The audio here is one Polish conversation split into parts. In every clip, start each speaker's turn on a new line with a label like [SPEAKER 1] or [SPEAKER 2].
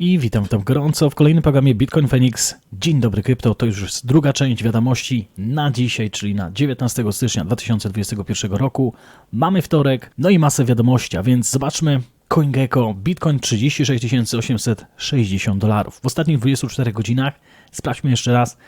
[SPEAKER 1] I witam, witam gorąco w kolejnym programie Bitcoin Phoenix. Dzień dobry krypto, to już druga część wiadomości na dzisiaj, czyli na 19 stycznia 2021 roku. Mamy wtorek, no i masę wiadomości, a więc zobaczmy CoinGecko, Bitcoin 36 860 dolarów. W ostatnich 24 godzinach, sprawdźmy jeszcze raz,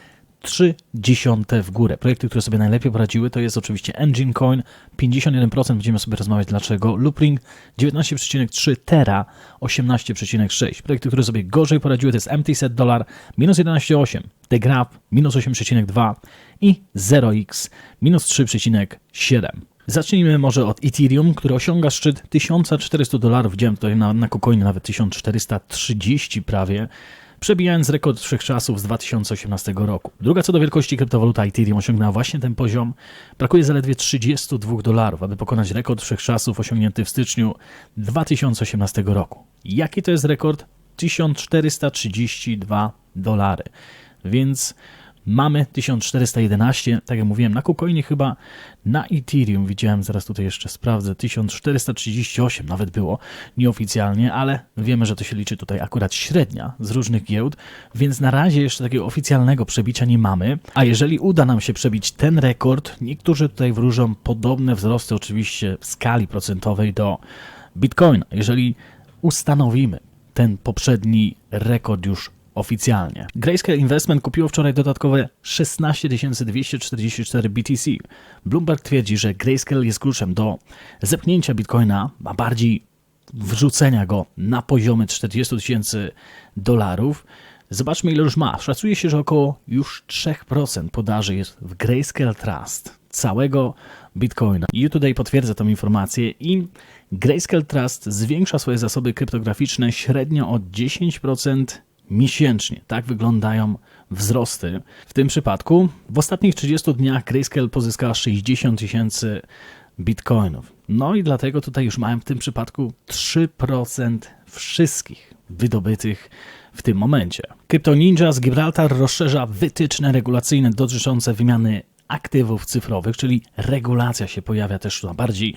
[SPEAKER 1] 3 dziesiąte w górę. Projekty, które sobie najlepiej poradziły, to jest oczywiście Engine Coin, 51%, będziemy sobie rozmawiać dlaczego, Loopring 19,3, Terra 18,6. Projekty, które sobie gorzej poradziły, to jest MTZ Dollar, minus 11,8, The Graph, minus 8,2 i 0x, minus 3,7. Zacznijmy może od Ethereum, które osiąga szczyt 1400 dolarów. Widziałem tutaj na, na KuCoinie nawet 1430 prawie przebijając rekord wszechczasów z 2018 roku. Druga co do wielkości kryptowaluta Ethereum osiągnęła właśnie ten poziom. Brakuje zaledwie 32 dolarów, aby pokonać rekord wszechczasów osiągnięty w styczniu 2018 roku. Jaki to jest rekord? 1432 dolary. Więc Mamy 1411, tak jak mówiłem, na KuCoinie chyba, na Ethereum widziałem, zaraz tutaj jeszcze sprawdzę, 1438 nawet było nieoficjalnie, ale wiemy, że to się liczy tutaj akurat średnia z różnych giełd, więc na razie jeszcze takiego oficjalnego przebicia nie mamy, a jeżeli uda nam się przebić ten rekord, niektórzy tutaj wróżą podobne wzrosty oczywiście w skali procentowej do Bitcoina. Jeżeli ustanowimy ten poprzedni rekord już oficjalnie. Grayscale Investment kupiło wczoraj dodatkowe 16 244 BTC. Bloomberg twierdzi, że Grayscale jest kluczem do zepchnięcia Bitcoina, a bardziej wrzucenia go na poziomy 40 tysięcy dolarów. Zobaczmy, ile już ma. Szacuje się, że około już 3% podaży jest w Grayscale Trust całego Bitcoina. U-Today potwierdza tą informację i Grayscale Trust zwiększa swoje zasoby kryptograficzne średnio o 10% miesięcznie. Tak wyglądają wzrosty. W tym przypadku w ostatnich 30 dniach Grayscale pozyskała 60 tysięcy bitcoinów. No i dlatego tutaj już mają w tym przypadku 3% wszystkich wydobytych w tym momencie. Crypto Ninja z Gibraltar rozszerza wytyczne regulacyjne dotyczące wymiany aktywów cyfrowych, czyli regulacja się pojawia też na bardziej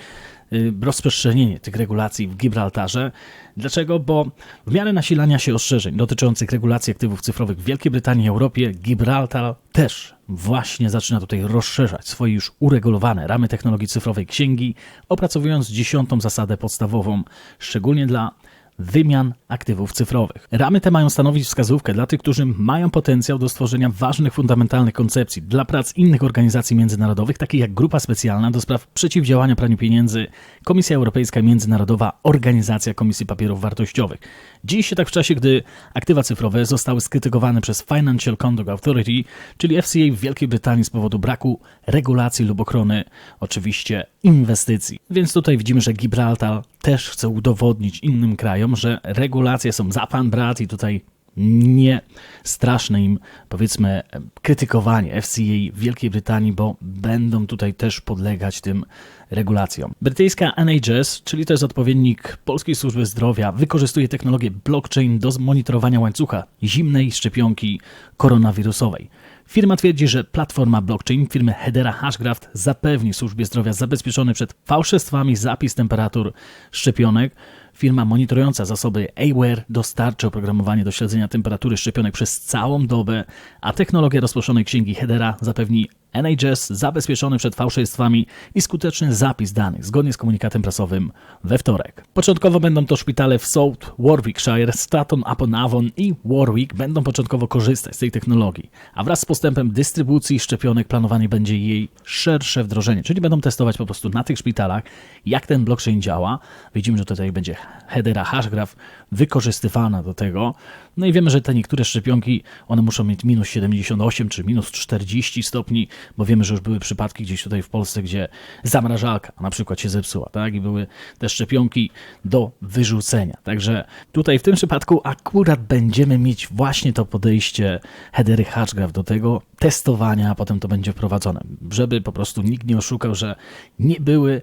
[SPEAKER 1] rozprzestrzenienie tych regulacji w Gibraltarze. Dlaczego? Bo w miarę nasilania się ostrzeżeń dotyczących regulacji aktywów cyfrowych w Wielkiej Brytanii i Europie, Gibraltar też właśnie zaczyna tutaj rozszerzać swoje już uregulowane ramy technologii cyfrowej księgi, opracowując dziesiątą zasadę podstawową, szczególnie dla wymian aktywów cyfrowych. Ramy te mają stanowić wskazówkę dla tych, którzy mają potencjał do stworzenia ważnych, fundamentalnych koncepcji dla prac innych organizacji międzynarodowych, takich jak Grupa Specjalna do spraw przeciwdziałania praniu pieniędzy, Komisja Europejska Międzynarodowa Organizacja Komisji Papierów Wartościowych. Dzieje się tak w czasie, gdy aktywa cyfrowe zostały skrytykowane przez Financial Conduct Authority, czyli FCA w Wielkiej Brytanii z powodu braku regulacji lub ochrony, oczywiście, inwestycji. Więc tutaj widzimy, że Gibraltar też chce udowodnić innym krajom, że regulacje są za pan brat i tutaj nie straszne im, powiedzmy, krytykowanie FCA w Wielkiej Brytanii, bo będą tutaj też podlegać tym regulacjom. Brytyjska NHS, czyli to jest odpowiednik Polskiej Służby Zdrowia, wykorzystuje technologię blockchain do monitorowania łańcucha zimnej szczepionki koronawirusowej. Firma twierdzi, że platforma blockchain firmy Hedera Hashgraph zapewni służbie zdrowia zabezpieczony przed fałszerstwami zapis temperatur szczepionek. Firma monitorująca zasoby Aware dostarczy oprogramowanie do śledzenia temperatury szczepionek przez całą dobę, a technologia rozproszonej księgi Hedera zapewni NHS zabezpieczony przed fałszerstwami i skuteczny zapis danych zgodnie z komunikatem prasowym we wtorek. Początkowo będą to szpitale w South Warwickshire, Stratton upon Avon i Warwick będą początkowo korzystać z tej technologii, a wraz z postępem dystrybucji szczepionek planowane będzie jej szersze wdrożenie, czyli będą testować po prostu na tych szpitalach, jak ten blockchain działa. Widzimy, że tutaj będzie headera hashgraph wykorzystywana do tego. No i wiemy, że te niektóre szczepionki, one muszą mieć minus 78 czy minus 40 stopni, bo wiemy, że już były przypadki gdzieś tutaj w Polsce, gdzie zamrażalka na przykład się zepsuła, tak? I były te szczepionki do wyrzucenia. Także tutaj w tym przypadku akurat będziemy mieć właśnie to podejście headery Hatchgraph do tego testowania, a potem to będzie wprowadzone, żeby po prostu nikt nie oszukał, że nie były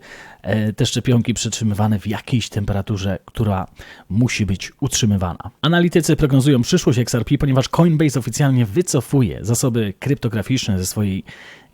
[SPEAKER 1] te szczepionki przetrzymywane w jakiejś temperaturze, która musi być utrzymywana. Analitycy prognozują przyszłość XRP, ponieważ Coinbase oficjalnie wycofuje zasoby kryptograficzne ze swojej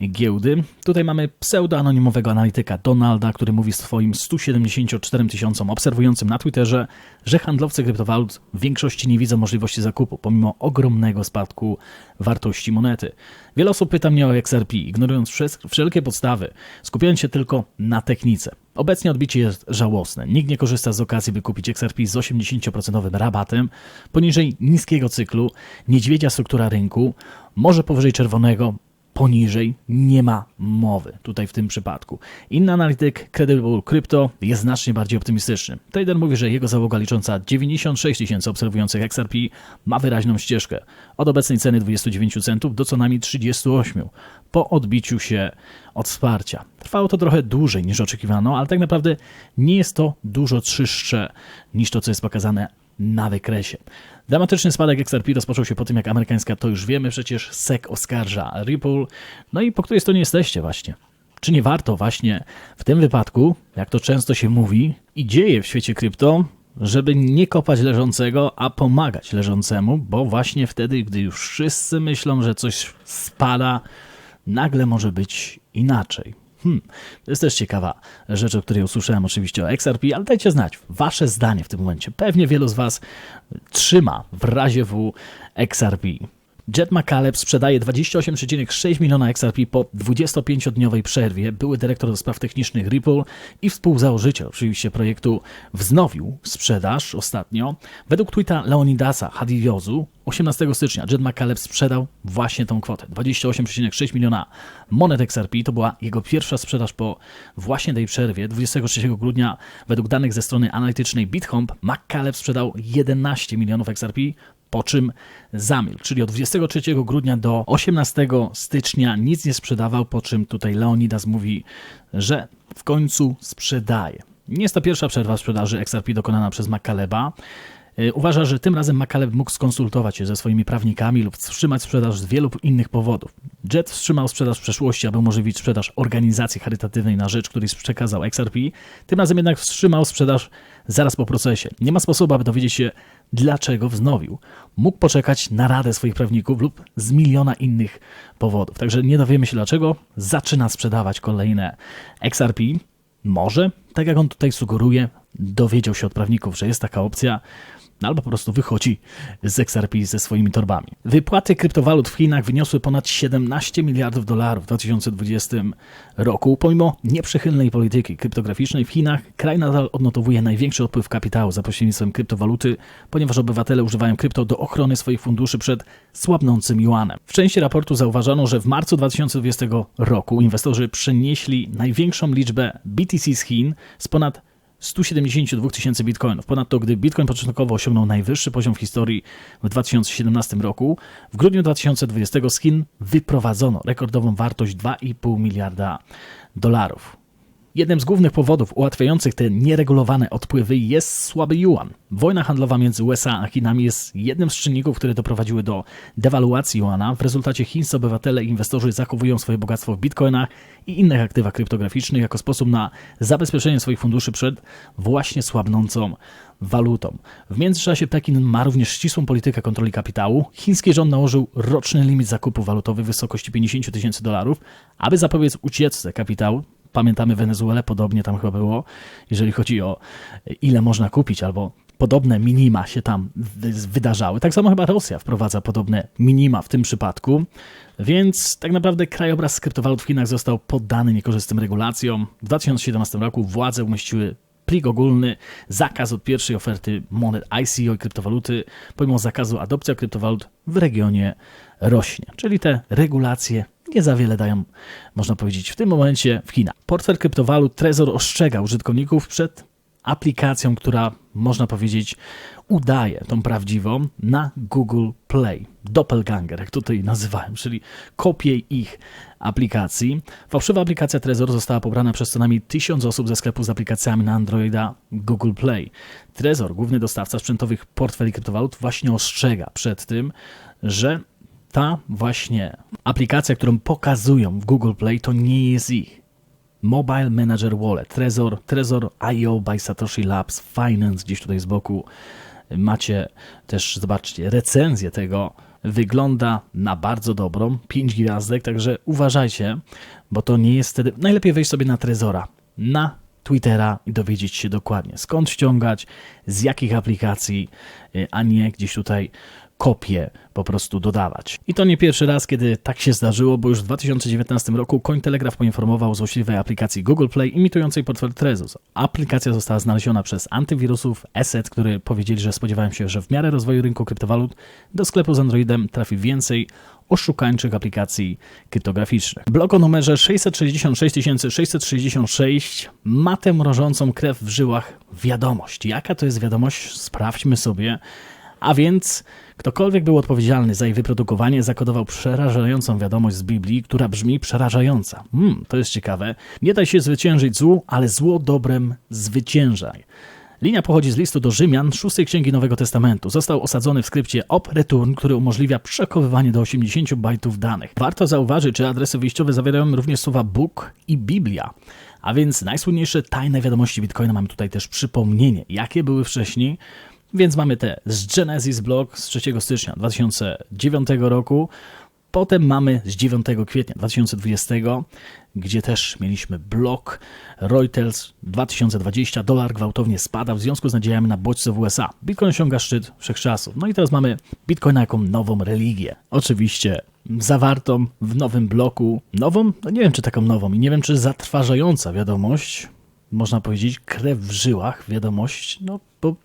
[SPEAKER 1] giełdy. Tutaj mamy pseudoanonimowego analityka Donalda, który mówi swoim 174 tysiącom obserwującym na Twitterze, że handlowcy kryptowalut w większości nie widzą możliwości zakupu, pomimo ogromnego spadku wartości monety. Wiele osób pyta mnie o XRP, ignorując wszelkie podstawy, skupiając się tylko na technice. Obecnie odbicie jest żałosne. Nikt nie korzysta z okazji, by kupić XRP z 80% rabatem, poniżej niskiego cyklu, niedźwiedzia struktura rynku, może powyżej czerwonego, poniżej nie ma mowy tutaj w tym przypadku. Inny analityk Credible Crypto jest znacznie bardziej optymistyczny. Trader mówi, że jego załoga licząca 96 tysięcy obserwujących XRP ma wyraźną ścieżkę od obecnej ceny 29 centów do co najmniej 38 po odbiciu się od wsparcia. Trwało to trochę dłużej niż oczekiwano, ale tak naprawdę nie jest to dużo czystsze niż to, co jest pokazane na wykresie. Dramatyczny spadek XRP rozpoczął się po tym, jak amerykańska, to już wiemy przecież, SEC oskarża Ripple. No i po której stronie jesteście właśnie? Czy nie warto właśnie w tym wypadku, jak to często się mówi i dzieje w świecie krypto, żeby nie kopać leżącego, a pomagać leżącemu, bo właśnie wtedy, gdy już wszyscy myślą, że coś spada, nagle może być inaczej. Hmm, to jest też ciekawa rzecz, o której usłyszałem oczywiście o XRP, ale dajcie znać wasze zdanie w tym momencie. Pewnie wielu z was trzyma w razie W XRP. Jet McCaleb sprzedaje 28,6 miliona XRP po 25-dniowej przerwie. Były dyrektor do spraw technicznych Ripple i współzałożyciel oczywiście projektu wznowił sprzedaż ostatnio. Według tweeta Leonidasa Hadidiozu 18 stycznia Jet McCaleb sprzedał właśnie tą kwotę 28,6 miliona monet XRP. To była jego pierwsza sprzedaż po właśnie tej przerwie. 23 grudnia według danych ze strony analitycznej BitHomp McCaleb sprzedał 11 milionów XRP po czym zamilkł. Czyli od 23 grudnia do 18 stycznia nic nie sprzedawał, po czym tutaj Leonidas mówi, że w końcu sprzedaje. Nie jest to pierwsza przerwa w sprzedaży XRP dokonana przez McCaleba. E, uważa, że tym razem McCaleb mógł skonsultować się ze swoimi prawnikami lub wstrzymać sprzedaż z wielu innych powodów. Jet wstrzymał sprzedaż w przeszłości, aby umożliwić sprzedaż organizacji charytatywnej na rzecz, której przekazał XRP. Tym razem jednak wstrzymał sprzedaż zaraz po procesie. Nie ma sposobu, aby dowiedzieć się, dlaczego wznowił. Mógł poczekać na radę swoich prawników lub z miliona innych powodów. Także nie dowiemy się dlaczego. Zaczyna sprzedawać kolejne XRP. Może, tak jak on tutaj sugeruje, dowiedział się od prawników, że jest taka opcja albo po prostu wychodzi z XRP ze swoimi torbami. Wypłaty kryptowalut w Chinach wyniosły ponad 17 miliardów dolarów w 2020 roku. Pomimo nieprzychylnej polityki kryptograficznej w Chinach, kraj nadal odnotowuje największy odpływ kapitału za pośrednictwem kryptowaluty, ponieważ obywatele używają krypto do ochrony swoich funduszy przed słabnącym yuanem. W części raportu zauważono, że w marcu 2020 roku inwestorzy przenieśli największą liczbę BTC z Chin z ponad 172 tysięcy bitcoinów. Ponadto, gdy bitcoin początkowo osiągnął najwyższy poziom w historii w 2017 roku, w grudniu 2020 z Chin wyprowadzono rekordową wartość 2,5 miliarda dolarów. Jednym z głównych powodów ułatwiających te nieregulowane odpływy jest słaby yuan. Wojna handlowa między USA a Chinami jest jednym z czynników, które doprowadziły do dewaluacji yuana. W rezultacie chińscy obywatele i inwestorzy zachowują swoje bogactwo w bitcoinach i innych aktywach kryptograficznych jako sposób na zabezpieczenie swoich funduszy przed właśnie słabnącą walutą. W międzyczasie Pekin ma również ścisłą politykę kontroli kapitału. Chiński rząd nałożył roczny limit zakupu walutowy w wysokości 50 tysięcy dolarów, aby zapobiec ucieczce kapitału Pamiętamy Wenezuelę, podobnie tam chyba było, jeżeli chodzi o ile można kupić albo podobne minima się tam wydarzały. Tak samo chyba Rosja wprowadza podobne minima w tym przypadku, więc tak naprawdę krajobraz kryptowalut w Chinach został poddany niekorzystnym regulacjom. W 2017 roku władze umieściły plik ogólny, zakaz od pierwszej oferty monet ICO i kryptowaluty, pomimo zakazu adopcja kryptowalut w regionie rośnie. Czyli te regulacje nie za wiele dają, można powiedzieć, w tym momencie w Chinach. Portfel kryptowalut Trezor ostrzega użytkowników przed aplikacją, która można powiedzieć udaje tą prawdziwą na Google Play. Doppelganger, jak tutaj nazywałem, czyli kopię ich aplikacji. Fałszywa aplikacja Trezor została pobrana przez co najmniej tysiąc osób ze sklepu z aplikacjami na Androida Google Play. Trezor, główny dostawca sprzętowych portfeli kryptowalut, właśnie ostrzega przed tym, że ta właśnie aplikacja, którą pokazują w Google Play, to nie jest ich. Mobile Manager Wallet, Trezor, Trezor IO by Satoshi Labs, Finance gdzieś tutaj z boku. Macie też, zobaczcie, recenzję tego wygląda na bardzo dobrą, 5 gwiazdek, także uważajcie, bo to nie jest wtedy. Najlepiej wejść sobie na Trezora, na Twittera i dowiedzieć się dokładnie skąd ściągać, z jakich aplikacji, y, a nie gdzieś tutaj kopie po prostu dodawać. I to nie pierwszy raz, kiedy tak się zdarzyło, bo już w 2019 roku Cointelegraph poinformował o złośliwej aplikacji Google Play imitującej portfel Trezor. Aplikacja została znaleziona przez antywirusów Asset, które powiedzieli, że spodziewają się, że w miarę rozwoju rynku kryptowalut do sklepu z Androidem trafi więcej oszukańczych aplikacji kryptograficznych. Blok o numerze 666 666 ma tę mrożącą krew w żyłach wiadomość. Jaka to jest wiadomość? Sprawdźmy sobie. A więc ktokolwiek był odpowiedzialny za jej wyprodukowanie, zakodował przerażającą wiadomość z Biblii, która brzmi przerażająca. Hmm, to jest ciekawe. Nie daj się zwyciężyć złu, ale zło dobrem zwyciężaj. Linia pochodzi z listu do Rzymian, szóstej księgi Nowego Testamentu. Został osadzony w skrypcie op return, który umożliwia przechowywanie do 80 bajtów danych. Warto zauważyć, że adresy wyjściowe zawierają również słowa Bóg i Biblia. A więc najsłynniejsze tajne wiadomości Bitcoina mamy tutaj też przypomnienie, jakie były wcześniej. Więc mamy te z Genesis Blog z 3 stycznia 2009 roku. Potem mamy z 9 kwietnia 2020, gdzie też mieliśmy blok Reuters 2020. Dolar gwałtownie spada w związku z nadziejami na bodźce w USA. Bitcoin osiąga szczyt wszechczasów. No i teraz mamy Bitcoina jako nową religię. Oczywiście zawartą w nowym bloku. Nową? No nie wiem, czy taką nową i nie wiem, czy zatrważająca wiadomość, można powiedzieć, krew w żyłach, wiadomość, no bo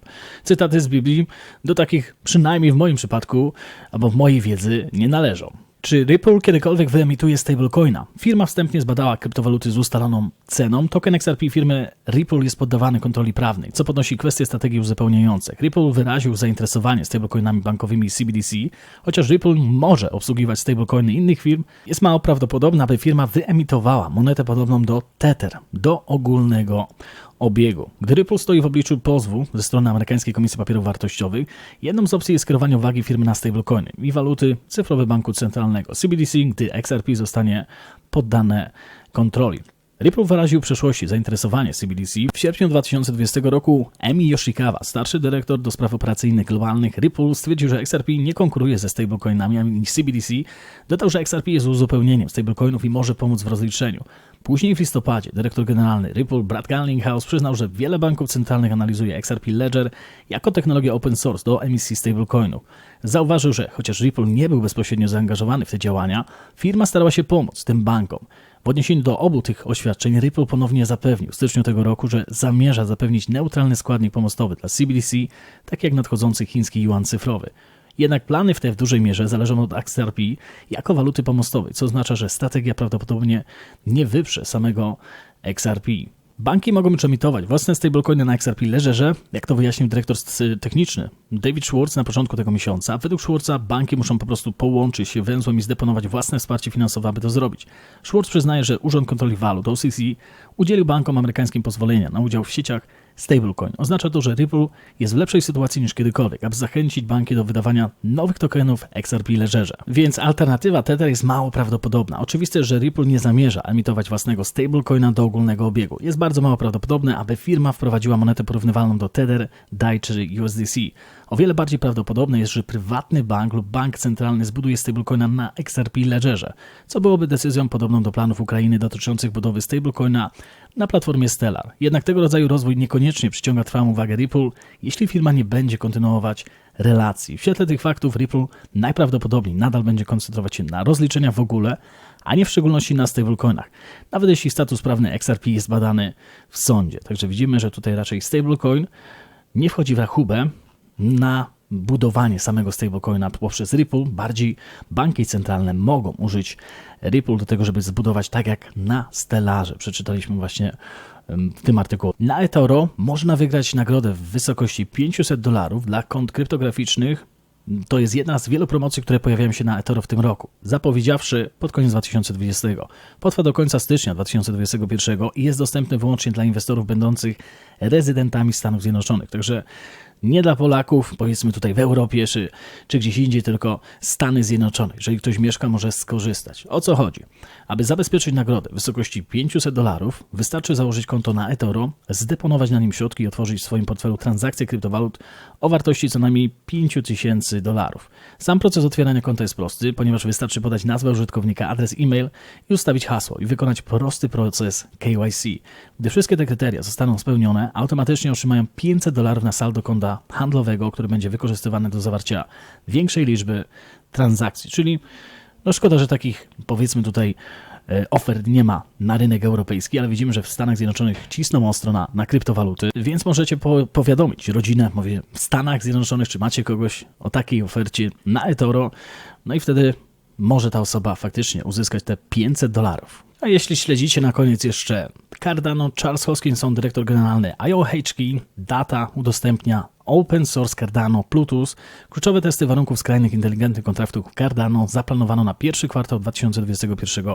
[SPEAKER 1] cytaty z Biblii do takich, przynajmniej w moim przypadku, albo w mojej wiedzy, nie należą. Czy Ripple kiedykolwiek wyemituje stablecoina? Firma wstępnie zbadała kryptowaluty z ustaloną ceną. Token XRP firmy Ripple jest poddawany kontroli prawnej, co podnosi kwestie strategii uzupełniających. Ripple wyraził zainteresowanie stablecoinami bankowymi CBDC, chociaż Ripple może obsługiwać stablecoiny innych firm, jest mało prawdopodobne, aby firma wyemitowała monetę podobną do Tether, do ogólnego obiegu. Gdy Ripple stoi w obliczu pozwu ze strony amerykańskiej Komisji Papierów Wartościowych, jedną z opcji jest skierowanie uwagi firmy na stablecoiny i waluty cyfrowe banku centralnego CBDC, gdy XRP zostanie poddane kontroli. Ripple wyraził w przeszłości zainteresowanie CBDC. W sierpniu 2020 roku Emi Yoshikawa, starszy dyrektor do spraw operacyjnych globalnych Ripple, stwierdził, że XRP nie konkuruje ze stablecoinami ani CBDC. Dodał, że XRP jest uzupełnieniem stablecoinów i może pomóc w rozliczeniu. Później w listopadzie dyrektor generalny Ripple Brad Garlinghouse przyznał, że wiele banków centralnych analizuje XRP Ledger jako technologię open source do emisji stablecoinów. Zauważył, że chociaż Ripple nie był bezpośrednio zaangażowany w te działania, firma starała się pomóc tym bankom. W odniesieniu do obu tych oświadczeń Ripple ponownie zapewnił w styczniu tego roku, że zamierza zapewnić neutralny składnik pomostowy dla CBDC, tak jak nadchodzący chiński yuan cyfrowy. Jednak plany w te w dużej mierze zależą od XRP jako waluty pomostowej, co oznacza, że strategia prawdopodobnie nie wyprze samego XRP. Banki mogą już emitować własne stablecoiny na XRP Ledgerze, jak to wyjaśnił dyrektor techniczny David Schwartz na początku tego miesiąca. Według Schwartza banki muszą po prostu połączyć się węzłem i zdeponować własne wsparcie finansowe, aby to zrobić. Schwartz przyznaje, że Urząd Kontroli Walut, OCC, udzielił bankom amerykańskim pozwolenia na udział w sieciach stablecoin. Oznacza to, że Ripple jest w lepszej sytuacji niż kiedykolwiek, aby zachęcić banki do wydawania nowych tokenów XRP Ledgerze. Więc alternatywa Tether jest mało prawdopodobna. Oczywiste, że Ripple nie zamierza emitować własnego stablecoina do ogólnego obiegu. Jest bardzo mało prawdopodobne, aby firma wprowadziła monetę porównywalną do Tether, DAI czy USDC. O wiele bardziej prawdopodobne jest, że prywatny bank lub bank centralny zbuduje stablecoina na XRP Ledgerze, co byłoby decyzją podobną do planów Ukrainy dotyczących budowy stablecoina na platformie Stellar. Jednak tego rodzaju rozwój niekoniecznie przyciąga trwałą uwagę Ripple, jeśli firma nie będzie kontynuować relacji. W świetle tych faktów Ripple najprawdopodobniej nadal będzie koncentrować się na rozliczeniach w ogóle, a nie w szczególności na stablecoinach, nawet jeśli status prawny XRP jest badany w sądzie. Także widzimy, że tutaj raczej stablecoin nie wchodzi w rachubę, na budowanie samego stablecoina poprzez Ripple. Bardziej banki centralne mogą użyć Ripple do tego, żeby zbudować tak jak na Stellarze. Przeczytaliśmy właśnie w tym artykule. Na eToro można wygrać nagrodę w wysokości 500 dolarów dla kont kryptograficznych. To jest jedna z wielu promocji, które pojawiają się na eToro w tym roku. Zapowiedziawszy pod koniec 2020. Potrwa do końca stycznia 2021 i jest dostępny wyłącznie dla inwestorów będących rezydentami Stanów Zjednoczonych. Także nie dla Polaków, powiedzmy tutaj w Europie czy, czy gdzieś indziej, tylko Stany Zjednoczone. Jeżeli ktoś mieszka, może skorzystać. O co chodzi? Aby zabezpieczyć nagrodę w wysokości 500 dolarów, wystarczy założyć konto na eToro, zdeponować na nim środki i otworzyć w swoim portfelu transakcje kryptowalut o wartości co najmniej 5000 dolarów. Sam proces otwierania konta jest prosty, ponieważ wystarczy podać nazwę użytkownika, adres e-mail i ustawić hasło i wykonać prosty proces KYC. Gdy wszystkie te kryteria zostaną spełnione, automatycznie otrzymają 500 dolarów na saldo konta handlowego, które będzie wykorzystywane do zawarcia większej liczby transakcji. Czyli no szkoda, że takich powiedzmy tutaj e, ofert nie ma na rynek europejski, ale widzimy, że w Stanach Zjednoczonych cisną ostro na, na kryptowaluty, więc możecie po, powiadomić rodzinę, mówię, w Stanach Zjednoczonych, czy macie kogoś o takiej ofercie na eToro, no i wtedy może ta osoba faktycznie uzyskać te 500 dolarów. A jeśli śledzicie na koniec jeszcze Cardano, Charles Hoskinson, dyrektor generalny IOHK, data udostępnia Open Source Cardano Plutus. Kluczowe testy warunków skrajnych inteligentnych kontraktów Cardano zaplanowano na pierwszy kwartał 2021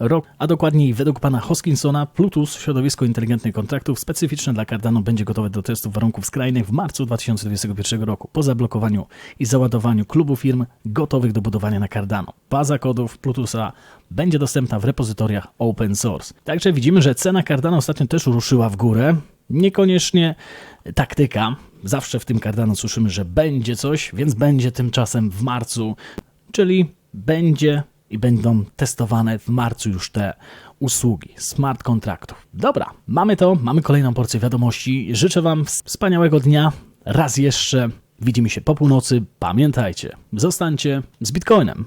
[SPEAKER 1] roku, a dokładniej według pana Hoskinsona Plutus, środowisko inteligentnych kontraktów specyficzne dla Cardano będzie gotowe do testów warunków skrajnych w marcu 2021 roku po zablokowaniu i załadowaniu klubu firm gotowych do budowania na Cardano. Baza kodów Plutusa będzie dostępna w repozytoriach open source. Także widzimy, że cena Cardano ostatnio też ruszyła w górę. Niekoniecznie taktyka. Zawsze w tym Cardano słyszymy, że będzie coś, więc będzie tymczasem w marcu, czyli będzie i będą testowane w marcu już te usługi smart kontraktów. Dobra, mamy to, mamy kolejną porcję wiadomości. Życzę Wam wspaniałego dnia. Raz jeszcze widzimy się po północy. Pamiętajcie, zostańcie z Bitcoinem.